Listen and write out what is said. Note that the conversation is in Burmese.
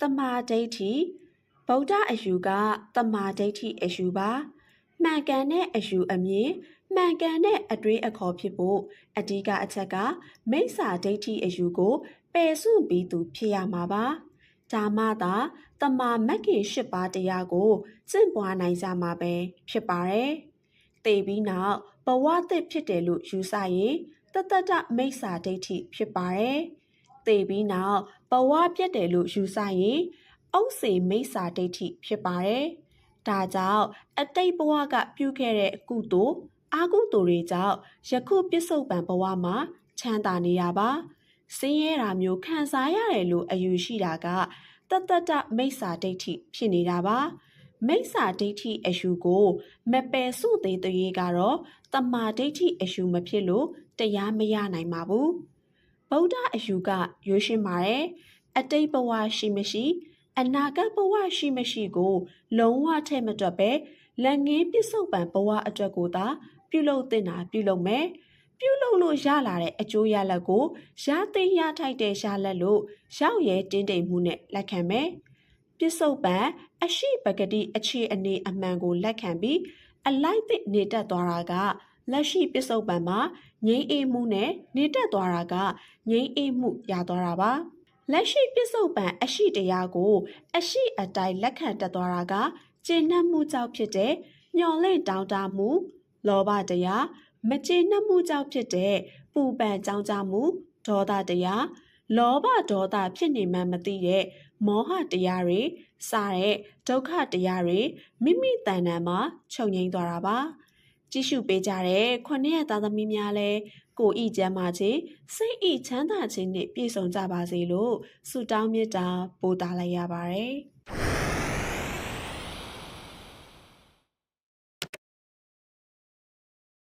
တမာဒိဋ္ဌိဗုဒ္ဓအယူကတမာဒိဋ္ဌိအယူပါမှန်ကန်တဲ့အယူအမြင်မှန်ကန်တဲ့အတွေးအခေါ်ဖြစ်ဖို့အဓိကအချက်ကမိစ္ဆာဒိဋ္ဌိအယူကိုပယ်စွန့်ပြီးသူဖြစ်ရမှာပါဒါမှသာတမာမက္ခင်၈ပါးတရားကိုကျင့်ပွားနိုင်ကြမှာပဲဖြစ်ပါတယ်တေပြီးနောက်ဘဝသစ်ဖြစ်တယ်လို့ယူဆရင်တတတမိစ္ဆာဒိဋ္ဌိဖြစ်ပါတယ် တေပြီးနောက်ဘဝပြတ်တယ်လို့ယူဆရင်အုပ်စေမိစ္ဆာဒိဋ္ဌိဖြစ်ပါတယ်ဒါကြောင့်အတိတ်ဘဝကပြုခဲ့တဲ့ကုသိုလ်အာကုသိုလ်တွေကြောင့်ယခုပြစ္ဆုတ်ပံဘဝမှာချမ်းသာနေရပါဆင်းရဲတာမျိုးခံစားရတယ်လို့အယူရှိတာကတတတမိစ္ဆာဒိဋ္ဌိဖြစ်နေတာပါမိစ္ဆာဒိဋ္ဌိအယူကိုမပယ်စုသေးသေးကတော့တမာဒိဋ္ဌိအယူမဖြစ်လို့တရားမရနိုင်ပါဘူး ဗုဒ္ဓအယူကရွေးရှင်းပါတယ်အတိတ်ဘဝရှိမရှိ အနာဂတ်ဘဝရှိမရှိကို လုံးဝထဲ့မတွက်ပဲလက်ငင်းပစ္စုပန်ဘဝအတွက်ကိုသာပြုလုပ်တင်တာပြုလုပ်မယ်ပြုလုပ်လို့ရလာတဲ့အကျိုးရလဒ်ကိုရသိရထိုက်တဲ့ရလဒ်လို့ရောက်ရဲတင်းတိမ်မှုနဲ့လက်ခံမယ်ပစ္စုပန်အရှိပဂတိအခြေအနေအမှန်ကိုလက်ခံပြီးအလိုက်သည့်နေတတ်သွားတာက လက်ရှိပစ္စုပန်မှာငြိမ်းအေးမှုနဲ့နေတတ်သွားတာကငြိမ်းအေးမှုရသွားတာပါလက်ရှိပစ္စုပန်အရှိတရားကို အရှိအတိုင်းလက်ခံတတ်သွားတာကကျင့်နှံ့မှုကြောင့်ဖြစ်တဲ့ညှော်လင့်တောင်းတမှုလောဘတရားမကျေနပ်မှုကြောင့်ဖြစ်တဲ့ပူပန်ကြောင်းကြမှုဒေါသတရားလောဘဒေါသဖြစ်နေမှမသိတဲ့မောဟတရားတွေစတဲ့ဒုက္ခတရားတွေမိမိတဏ္ဍာမှာချုပ်ငိမ့်သွားတာပါ ကြည့်ရှုပေးကြတဲ့ခொနည်းသားသမီးများလည်းကိုဤကျမ်းမာခြင်းစိတ်ဤချမ်းသာခြင်းနှင့်ပြည့်စုံကြပါစေလို့ဆုတောင်းမေတ္တာပို့သလိုက်ရပါတယ်